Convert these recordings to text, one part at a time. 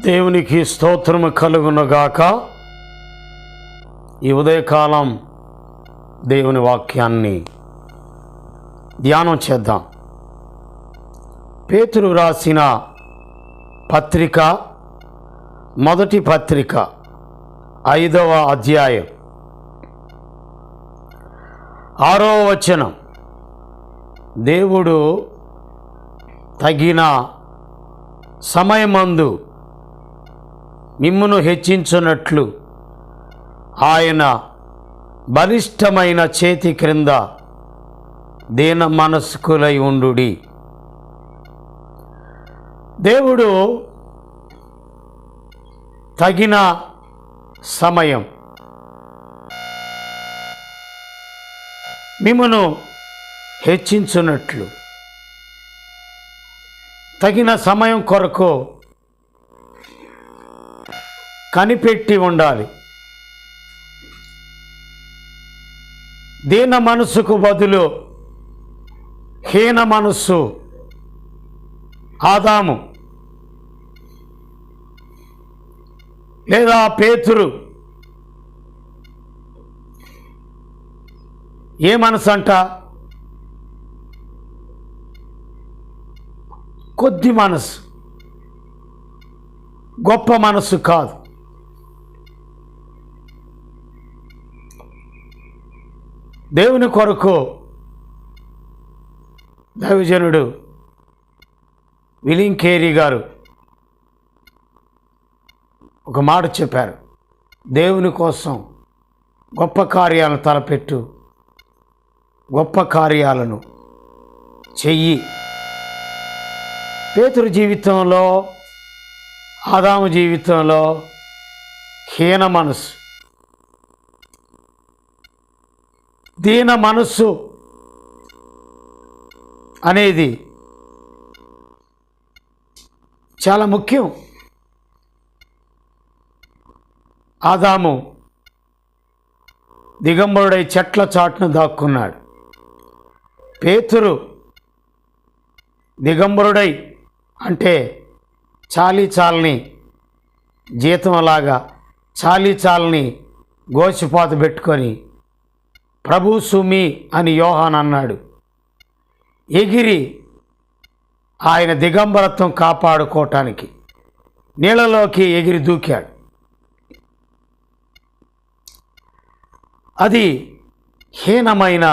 దేవునికి స్తోత్రము కలుగునగాక. ఈ ఉదయకాలం దేవుని వాక్యాన్ని ధ్యానం చేద్దాం. పేతురు రాసిన పత్రిక మొదటి పత్రిక ఐదవ అధ్యాయం. ఆరో వచనం. దేవుడు తగిన సమయమందు మిమ్మును హెచ్చించున్నట్లు ఆయన బలిష్టమైన చేతి క్రింద దీన మనస్కులై ఉండుడి. దేవుడు తగిన సమయం మిమ్మను హెచ్చించున్నట్లు తగిన సమయం కొరకు కనిపెట్టి ఉండాలి. దీన మనసుకు బదులు హీన మనస్సు ఆదాము. లేదా పేతురు. ఏ మనసు అంట కొద్ది మనసు గొప్ప మనసు కాదు. దేవుని కొరకు దైవజనుడు విలింకేరి గారు ఒక మాట చెప్పారు. దేవుని కోసం గొప్ప కార్యాలను తలపెట్టు గొప్ప కార్యాలను చెయ్యి. పేతురు జీవితంలో ఆదాము జీవితంలో హీన మనసు దీన మనస్సు అనేది చాలా ముఖ్యం. ఆదాము దిగంబరుడై చెట్ల చాటును దాక్కున్నాడు. పేతురు దిగంబరుడై అంటే చాలీ చాలని జీతంలాగా చాలీ చాలని గోసిపాత పెట్టుకొని ప్రభు సుమి అని యోహాన్ అన్నాడు. ఎగిరి ఆయన దిగంబరత్వం కాపాడుకోవటానికి నీళ్ళలోకి ఎగిరి దూకాడు. అది హీనమైన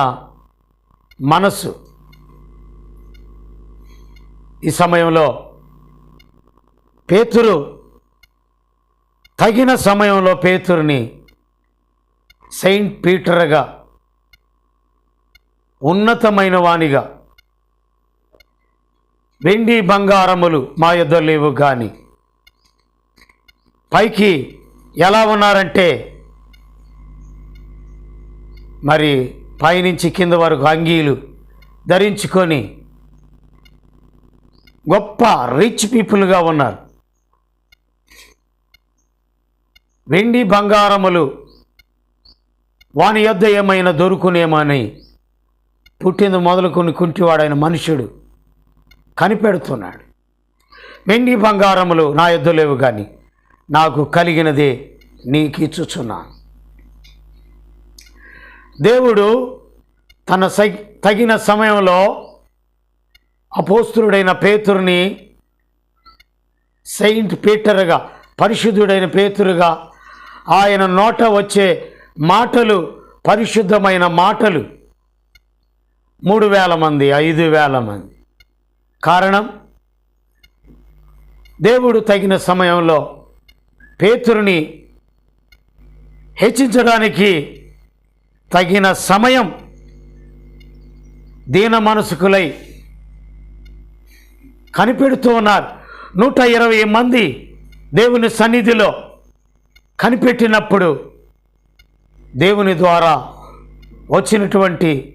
మనసు. ఈ సమయంలో పేతురు తగిన సమయంలో పేతురుని సెయింట్ పీటర్గా ఉన్నతమైన వానిగా వెండి బంగారములు మా యొద్ద లేవు కానీ పైకి ఎలా ఉన్నారంటే మరి పైనుంచి కింద వరకు అంగీలు ధరించుకొని గొప్ప రిచ్ పీపుల్గా ఉన్నారు. వెండి బంగారములు వాని యొద్ద ఏమైనా దొరుకునేమని పుట్టింది మొదలుకొని కుంటివాడైన మనుషుడు కనిపెడుతున్నాడు. వెండి బంగారములు నా యొద్ద లేవు కానీ నాకు కలిగినదే నీకు ఇచ్చుచున్నాను దేవుడు తన సై తగిన సమయంలో అపోస్తుడైన పేతురుని సెయింట్ పీటర్గా పరిశుద్ధుడైన పేతురుగా ఆయన నోట వచ్చే మాటలు పరిశుద్ధమైన మాటలు మూడు వేల మంది ఐదు వేల మంది. కారణం? దేవుడు తగిన సమయంలో పేతురుని హెచ్చించడానికి తగిన సమయం దీన మనసుకులై కనిపెడుతూ ఉన్నారు. నూట ఇరవై మంది దేవుని సన్నిధిలో కనిపెట్టినప్పుడు దేవుని ద్వారా వచ్చినటువంటి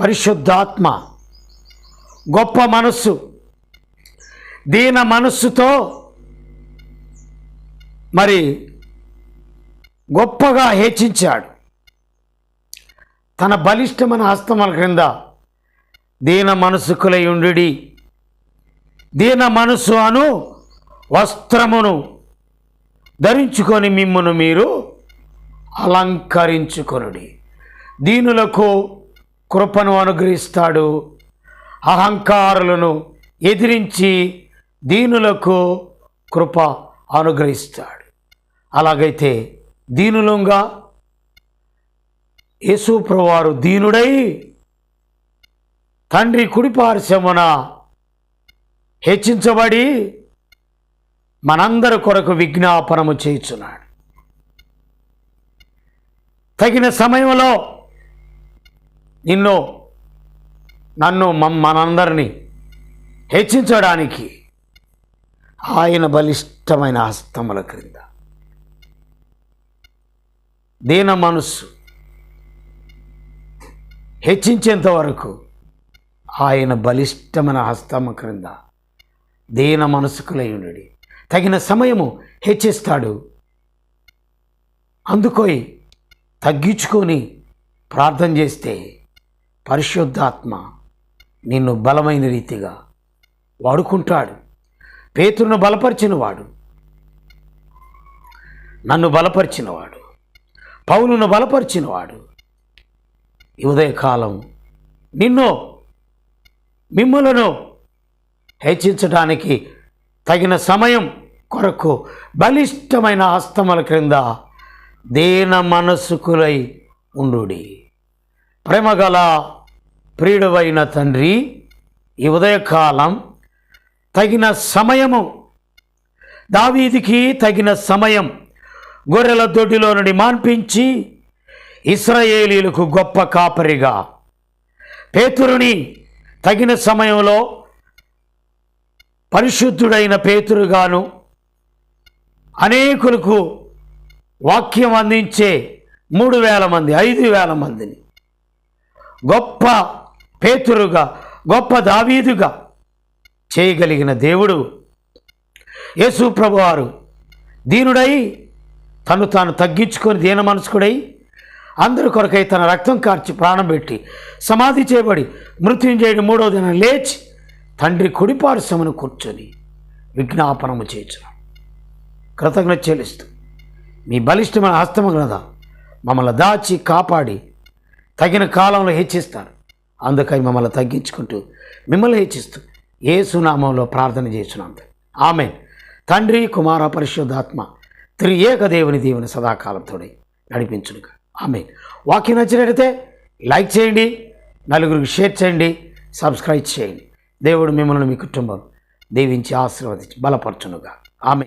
పరిశుద్ధాత్మ గొప్ప మనస్సు దీన మనస్సుతో మరి గొప్పగా హెచ్చించాడు తన బలిష్టమైన హస్తముల క్రింద దీన మనసుకులై ఉండి దీన మనసు అను వస్త్రమును ధరించుకొని మిమ్మును మీరు అలంకరించుకొనుడి. దీనులకు కృపను అనుగ్రహిస్తాడు. అహంకారులను ఎదిరించి దీనులకు కృప అనుగ్రహిస్తాడు. అలాగైతే దీనులంగా యేసుప్రవారు దీనుడై తండ్రి కుడిపార్శ్వమున హెచ్చించబడి మనందరి కొరకు విజ్ఞాపనము చేయుచున్నాడు. తగిన సమయంలో నిన్ను నన్ను మనందరినీ హెచ్చించడానికి ఆయన బలిష్టమైన హస్తముల క్రింద. దీన మనస్సు హెచ్చించేంత వరకు ఆయన బలిష్టమైన హస్తము క్రింద దీన మనసుకులై తగిన సమయము హెచ్చిస్తాడు. అందుకోయి తగ్గించుకొని ప్రార్థన చేస్తే పరిశుద్ధాత్మ నిన్ను బలమైన రీతిగా వాడుకుంటాడు. పేతురును బలపరిచినవాడు. నన్ను బలపరిచినవాడు. పౌలును బలపరిచినవాడు. ఉదయకాలం నిన్ను మిమ్ములను హెచ్చించడానికి తగిన సమయం కొరకు బలిష్టమైన హస్తముల క్రింద దేన మనసుకులై ఉండుడి. ప్రేమగల ప్రియుడవైన తండ్రి ఈ ఉదయకాలం తగిన సమయము దావీదికి తగిన సమయం గొర్రెల దొడ్డిలో నుండి మాన్పించి ఇస్రాయేలీలకు గొప్ప కాపరిగా. పేతురుని తగిన సమయంలో పరిశుద్ధుడైన పేతురుగాను అనేకులకు వాక్యం అందించే మూడు వేల మంది ఐదు వేల మందిని గొప్ప పేతురుగా గొప్ప దావీదుగా చేయగలిగిన దేవుడు యేసు ప్రభువారు. దీనుడై తను తాను తగ్గించుకొని దీన మనసుకుడై అందరి కొరకై తన రక్తం కార్చి ప్రాణం పెట్టి సమాధి చేయబడి మృత్యుంజయుడు మూడో దినం లేచి తండ్రి కుడిపారుసమును కూర్చొని విజ్ఞాపనము చేయించును. కృతజ్ఞత చెల్లిస్తూ మీ బలిష్టమైన హస్తము కదా మమ్మల్ని దాచి కాపాడి తగిన కాలంలో హెచ్చిస్తారు అందుకని మమ్మల్ని తగ్గించుకుంటూ మిమ్మల్ని హెచ్చిస్తూ ఏసునామంలో ప్రార్థన చేస్తున్నాం. ఆమె తండ్రి కుమార పరిశుద్ధాత్మ త్రి దేవుని దేవుని సదాకాలంతో నడిపించుడుగా ఆమె వాక్యం నచ్చినట్లయితే లైక్ చేయండి నలుగురికి షేర్ చేయండి సబ్స్క్రైబ్ చేయండి. దేవుడు మిమ్మల్ని మీ కుటుంబం దీవించి ఆశీర్వదించి బలపరచునుగా. ఆమె